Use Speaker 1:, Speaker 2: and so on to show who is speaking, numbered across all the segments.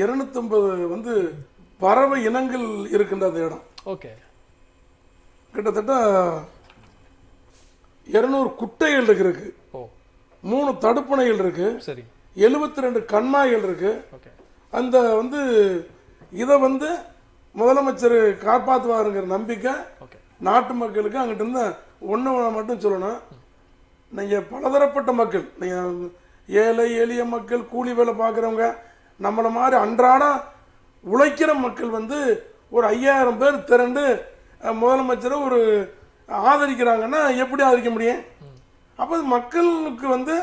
Speaker 1: இருநூத்தம்பது வந்து பறவை இனங்கள் இருக்கின்ற அந்த இடம்.
Speaker 2: ஓகே.
Speaker 1: கிட்டத்தட்ட இருநூறு குட்டைகள் இருக்கு மூணு தடுப்பணைகள் இருக்கு.
Speaker 2: சரி.
Speaker 1: எழுபத்தி ரெண்டு கண்மாய்கள் இருக்கு அந்த வந்து இதை வந்து முதலமைச்சர் காப்பாற்றுவாருங்கிற நம்பிக்கை நாட்டு மக்களுக்கு அங்கிட்ட இருந்த ஒன்று மட்டும் சொல்லணும். நீங்கள் பலதரப்பட்ட மக்கள் நீங்கள் ஏழை எளிய மக்கள் கூலி வேலை பார்க்குறவங்க நம்மளை மாதிரி அன்றாடம் உழைக்கிற மக்கள் வந்து ஒரு ஐயாயிரம் பேர் திரண்டு முதலமைச்சரை ஒரு ஆதரிக்கிறாங்கன்னா எப்படி ஆதரிக்க முடியும்? அப்போ மக்களுக்கு வந்து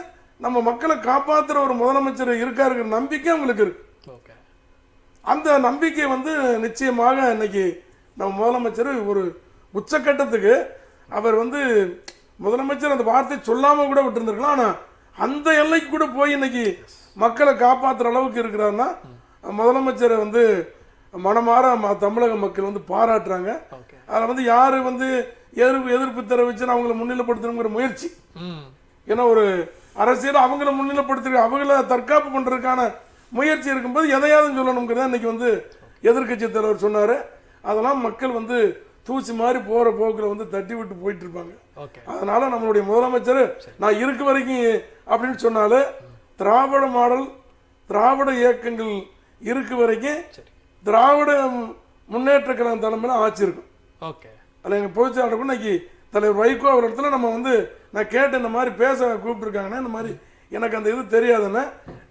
Speaker 1: நம்ம மக்களை காப்பாற்றுற ஒரு முதலமைச்சர் இருக்காருங்கிற நம்பிக்கை அவங்களுக்கு இருக்கு. அந்த நம்பிக்கை வந்து நிச்சயமாக இன்னைக்கு நம்ம முதலமைச்சர் ஒரு உச்சக்கட்டத்துக்கு அவர் வந்து முதலமைச்சர் அந்த வார்த்தை சொல்லாம கூட விட்டுருந்துருக்கலாம். ஆனா அந்த எல்லைக்கு கூட போய் இன்னைக்கு மக்களை காப்பாத்துற அளவுக்கு இருக்கிறாருன்னா முதலமைச்சரை வந்து மனமாற தமிழக மக்கள் வந்து பாராட்டுறாங்க. அதில் வந்து யார் வந்து எதிர்ப்பு எதிர்ப்பு தெரிவிச்சுன்னு அவங்கள முன்னிலைப்படுத்தணுங்கிற முயற்சி. ஏன்னா ஒரு அரசியல் அவங்கள முன்னிலைப்படுத்தி அவங்கள தற்காப்பு பண்றதுக்கான முயற்சி இருக்கும்போது எதையாவது சொல்லணுங்கிறத இன்னைக்கு வந்து எதிர்க்கட்சி தலைவர் சொன்னாரு. அதெல்லாம் மக்கள் வந்து தூசி மாதிரி போற போக்குல வந்து தட்டி விட்டு போயிட்டு இருப்பாங்க. அதனால நம்மளுடைய முதலமைச்சர் நான் இருக்க வரைக்கும் அப்படின்னு சொன்னாலே திராவிட மாடல் திராவிட இயக்கங்கள் இருக்கு வரைக்கும் திராவிட முன்னேற்ற கழகம் தலைமையில ஆட்சி இருக்கும்.
Speaker 2: ஓகே.
Speaker 1: அதில் எங்கள் பொதுச்செயலாளர் கூட இன்னைக்கு தலைவர் வைகோ அவர் இடத்துல நம்ம வந்து நான் கேட்டு இந்த மாதிரி பேச கூப்பிட்டுருக்காங்கன்னா இந்த மாதிரி எனக்கு அந்த இது தெரியாதுன்னா.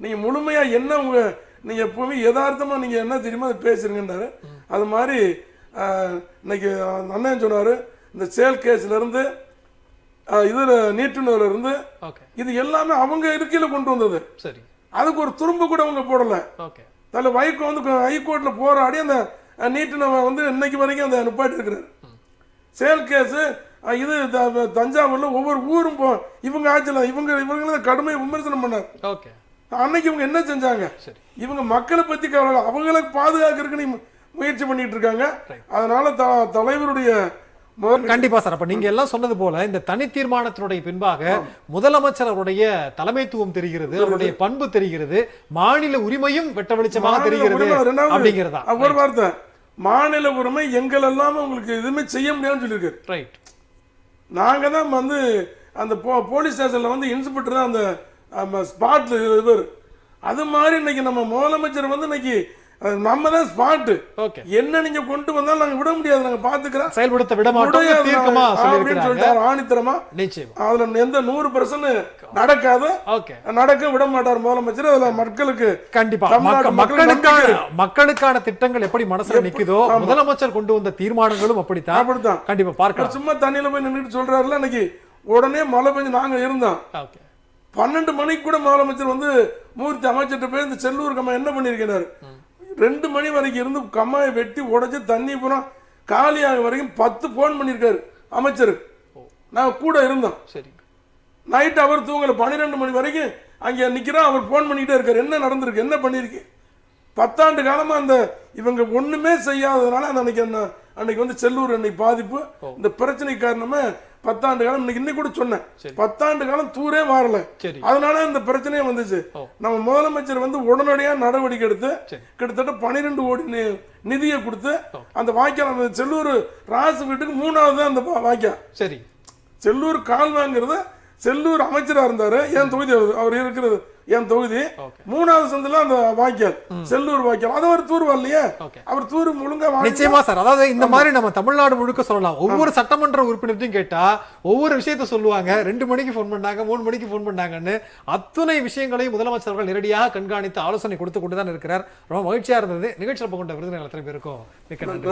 Speaker 1: நீங்கள் முழுமையாக என்ன உங்கள் நீங்கள் எப்பவுமே யதார்த்தமாக நீங்கள் என்ன தெரியுமோ அதை பேசுறீங்கன்றாரு. அது மாதிரி இன்னைக்கு அண்ணன் சொன்னார் இந்த சேல் கேஸ்லேருந்து இதில் நீட்டுனதுலேருந்து
Speaker 2: ஓகே.
Speaker 1: இது எல்லாமே அவங்க இருக்கையில் கொண்டு வந்தது.
Speaker 2: சரி.
Speaker 1: அதுக்கு ஒரு துரும்பு கூட அவங்க போடலை.
Speaker 2: ஓகே.
Speaker 1: அதில் வைகோ வந்து ஹைகோர்ட்டில் போராடி அந்த நீட்டின வந்து இன்னைக்கு வரைக்கும் அந்த நிப்பாட்டி இருக்கிறாரு. சேல் கேஸு இது தஞ்சாவூர்ல ஒவ்வொரு ஊரும் போ இவங்க ஆட்சியில் இவங்க இவங்கள கடுமையை விமர்சனம் பண்ணார்.
Speaker 2: ஓகே.
Speaker 1: அன்னைக்கு இவங்க என்ன செஞ்சாங்க? இவங்க மக்களை பத்தி கவலை இல்ல. அவங்களை பாதுகாக்கிறதுக்கு முயற்சி பண்ணிட்டு இருக்காங்க. அதனால த தலைவருடைய
Speaker 2: கண்டிப்பா சார். அப்ப நீங்க எல்லாம் சொன்னது போல இந்த தனி தீர்மானத்தினுடைய பின்பாக முதலமைச்சர் அவருடைய தலைமைத்துவம் தெரிகிறது அவருடைய பண்பு தெரிகிறது மாநில உரிமையும் வெட்ட வெளிச்சமாக தெரிகிறது அப்படிங்கிறதா?
Speaker 1: ஒரு வார்த்தை. மாநில உரிமை எங்கள் எல்லாமே உங்களுக்கு எதுவுமே செய்ய முடியாதுன்னு சொல்லியிருக்காரு
Speaker 2: ரைட்
Speaker 1: நாங்க தான் வந்து அந்த போ போலீஸ் ஸ்டேஷன்ல வந்து இன்ஸ்பெக்டர் தான் அந்த ஸ்பாட்ல இவர் அது மாதிரி இன்னைக்கு நம்ம முதலமைச்சர் வந்து இன்னைக்கு நம்ம தான் ஸ்பாட்டு
Speaker 2: ஓகே
Speaker 1: என்ன நீங்க கொண்டு வந்தாலும் நாங்க விட முடியாது நாங்க பாத்துக்கிறோம்.
Speaker 2: செயல்படுத்த விட மாட்டோம் தீர்க்கமா.
Speaker 1: அப்படின்னு சொல்லிட்டாரு ஆணித்தரமா.
Speaker 2: நிச்சயமா.
Speaker 1: அதுல எந்த நூறு பர்சன்ட் நடக்காது.
Speaker 2: ஓகே
Speaker 1: நடக்க விட மாட்டார் முதலமைச்சர். அதுல மக்களுக்கு
Speaker 2: கண்டிப்பா. மக்களுக்கான மக்களுக்கான திட்டங்கள் எப்படி மனசுல நிக்குதோ முதலமைச்சர் கொண்டு வந்த தீர்மானங்களும் அப்படித்தான்.
Speaker 1: அப்படித்தான்.
Speaker 2: கண்டிப்பா பார்க்கலாம்.
Speaker 1: சும்மா தண்ணியில போய் நின்றுட்டு சொல்றாருல இன்னைக்கு உடனே மழை பெஞ்சு நாங்க இருந்தோம்.
Speaker 2: ஓகே
Speaker 1: பன்னெண்டு மணிக்கு கூட முதலமைச்சர் வந்து மூர்த்தி அமைச்சர்கிட்ட போய் இந்த செல்லூர் கம்மா என்ன பண்ணியிருக்கிறாரு? ரெண்டு மணி வரைக்கும் இருந்து கம்மாயை வெட்டி உடைச்சு தண்ணி பூரா காலியாக வரைக்கும் பத்து ஃபோன் பண்ணியிருக்காரு அமைச்சருக்கு நான் கூட இருந்தோம்.
Speaker 2: சரி.
Speaker 1: நைட் அவர் தூங்கல பன்னிரெண்டு மணி வரைக்கும் அங்கே நிற்கிறோம் அவர் ஃபோன் பண்ணிக்கிட்டே இருக்காரு. என்ன நடந்திருக்கு? என்ன பண்ணியிருக்கு? பத்தாண்டு காலமா அந்த இவங்க ஒண்ணுமே செய்யாததுனால அந்த அன்னைக்கு அன்னைக்கு வந்து செல்லூர் அன்னைக்கு பாதிப்பு. இந்த பிரச்சனை காரணமா பத்தாண்டு காலம் இன்னைக்கு கூட சொன்னேன். பத்தாண்டு காலம் தூரே மாறல அதனால இந்த பிரச்சனையே வந்துச்சு. நம்ம முதலமைச்சர் வந்து உடனடியா நடவடிக்கை எடுத்து. கிட்டத்தட்ட பன்னிரெண்டு கோடி நிதியை கொடுத்து அந்த வாய்க்கால் அந்த செல்லூர் ராசு வீட்டுக்கு மூணாவது தான் அந்த வா- வாய்க்கால்.
Speaker 2: சரி.
Speaker 1: செல்லூர் கால்வாங்கிறது செல்லூர் அமைச்சரா இருந்தாரு என் தொகுதி அவர் இருக்கிறது என் தொகுதி? மூணாவது சந்தில அந்த வாய்க்கால் செல்லூர் வாய்க்கால். அது அவர் தூர் வரலையே அவர் தூர் முழுங்க
Speaker 2: நிச்சயமா சார். அதாவது இந்த மாதிரி நம்ம தமிழ்நாடு முழுக்க சொல்லலாம். ஒவ்வொரு சட்டமன்ற உறுப்பினர்ட்டையும் கேட்டா ஒவ்வொரு விஷயத்த சொல்லுவாங்க. ரெண்டு மணிக்கு ஃபோன் பண்ணாங்க மூணு மணிக்கு ஃபோன் பண்ணாங்கன்னு அத்துணை விஷயங்களையும் முதலமைச்சர் அவர்கள் நேரடியாக கண்காணித்து ஆலோசனை கொடுத்து கொண்டு தான் இருக்கிறார். ரொம்ப மகிழ்ச்சியா இருந்தது. நிகழ்ச்சியில் கொண்ட விருதுகள் அத்தனை பேருக்கும்? மிக்க நன்றி